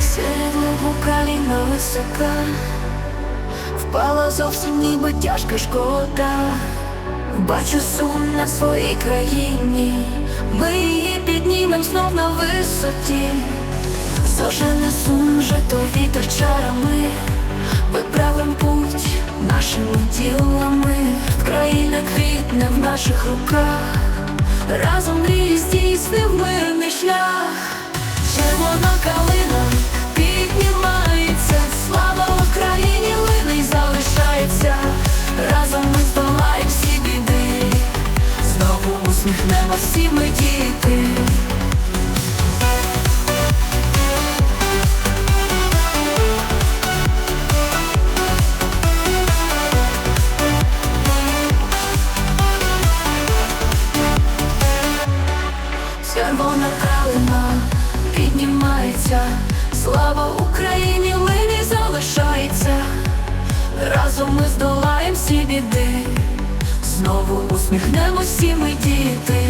Сідло Україна висока, впала зовсім ніби тяжка шкода. Бачу сум на своїй країні, ми її піднімем знов на висоті. Зожене сум вже то вітер чарами, виправим путь нашими ділами. Країна квітне в наших руках, разом мрії здійснив мирний шлях. Червона калина знову усміхнемо всі ми діти. Червона калина піднімається, слава Україні лині залишається. Разом ми здолаємо всі біди, знову усміхнемо всі ми діти.